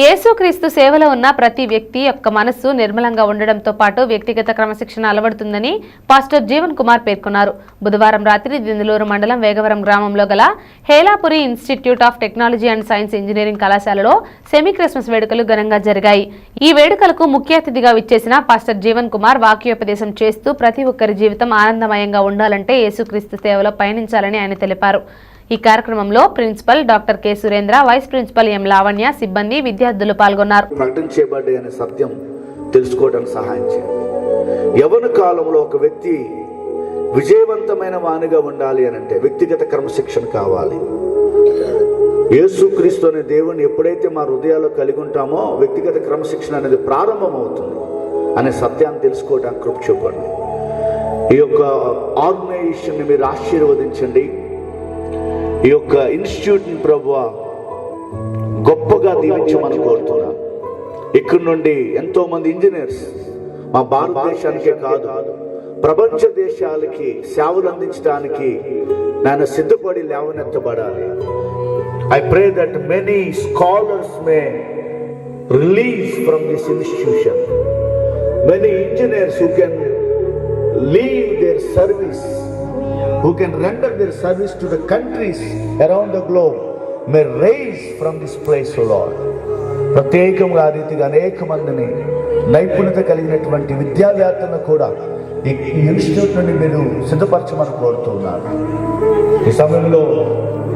యేసుక్రీస్తు సేవలో ఉన్న ప్రతి వ్యక్తి యొక్క మనస్సు నిర్మలంగా ఉండడంతో పాటు వ్యక్తిగత క్రమశిక్షణ అలవడుతుందని పాస్టర్ జీవన్ కుమార్ పేర్కొన్నారు. బుధవారం రాత్రి దిందులూరు మండలం వేగవరం గ్రామంలో గల Helapuri institute of technology and science engineering కళాశాలలో సెమీ క్రిస్మస్ వేడుకలు ఘనంగా జరిగాయి. ఈ వేడుకలకు ముఖ్య అతిథిగా విచ్చేసిన పాస్టర్ జీవన్ కుమార్ వాక్యోపదేశం చేస్తూ ప్రతి ఒక్కరి జీవితం ఆనందమయంగా ఉండాలంటే యేసుక్రీస్తు సేవలో పయనించాలని ఆయన తెలిపారు. ఈ కార్యక్రమంలో principal doctor K Surendra vice principal M Lavanya సిబ్బంది విద్యార్థులు పాల్గొన్నారు. ప్రకటించబడ్డాయి అనే సత్యం తెలుసుకోవడానికి సహాయం చేయండి. యవన కాలంలో ఒక వ్యక్తి విజయవంతమైన వానిగా ఉండాలి అని అంటే వ్యక్తిగత క్రమశిక్షణ కావాలి. యేసుక్రీస్తు అనే దేవుని ఎప్పుడైతే మా హృదయాల్లో కలిగి ఉంటామో వ్యక్తిగత క్రమశిక్షణ అనేది ప్రారంభమవుతుంది అనే సత్యాన్ని తెలుసుకోవడానికి కృప చూపండి. ఈ యొక్క ఆర్గనైజేషన్ని మీరు ఆశీర్వదించండి. ఈ యొక్క ఇన్స్టిట్యూట్ని ప్రభు గొప్పగా దీవించమని కోరుతున్నాను. ఇక్కడ నుండి ఎంతో మంది ఇంజనీర్స్ మా భారతదేశానికే కాదు ప్రపంచ దేశాలకి సేవలు అందించడానికి నేను సిద్ధపడి లేవనెత్తబడాలి. I pray that many scholars may release from this institution many engineers who can leave their service who can render their service to the countries around the globe may raise from this place, O Lord. ప్రత్యేకంగా ఆ రీతిగా అనేక మందిని నైపుణ్యత కలిగినటువంటి విద్యావేత్తలను కూడా ఈ institute నుండి మీరు సిద్ధపరచమని కోరుతున్నారు ఈ సమయంలో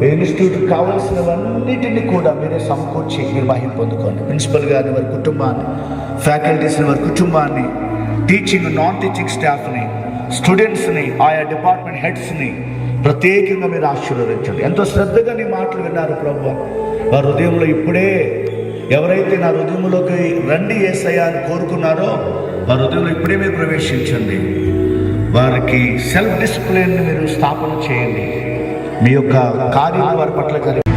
ఈ ఇన్స్టిట్యూట్ కావలసినవన్నిటిని కూడా మీరే సమకూర్చి మీరు మహిం పొందుకోండి ప్రిన్సిపల్ గారిని వారి కుటుంబాన్ని ఫ్యాకల్టీస్ని వారి కుటుంబాన్ని టీచింగ్ నాన్ టీచింగ్ స్టాఫ్ని స్టూడెంట్స్ని ఆయా డిపార్ట్మెంట్ హెడ్స్ని ప్రత్యేకంగా మీరు ఆశీర్వదించండి. ఎంతో శ్రద్ధగా నీ మాటలు విన్నారు ప్రభు. వారి హృదయంలో ఇప్పుడే ఎవరైతే నా హృదయంలోకి రండి ఏసయ్యా అని కోరుకున్నారో వారి హృదయంలో ఇప్పుడే మీరు ప్రవేశించండి. వారికి సెల్ఫ్ డిసిప్లిన్ మీరు స్థాపన చేయండి. మీ యొక్క కార్యాలు వారి పట్ల కలిగి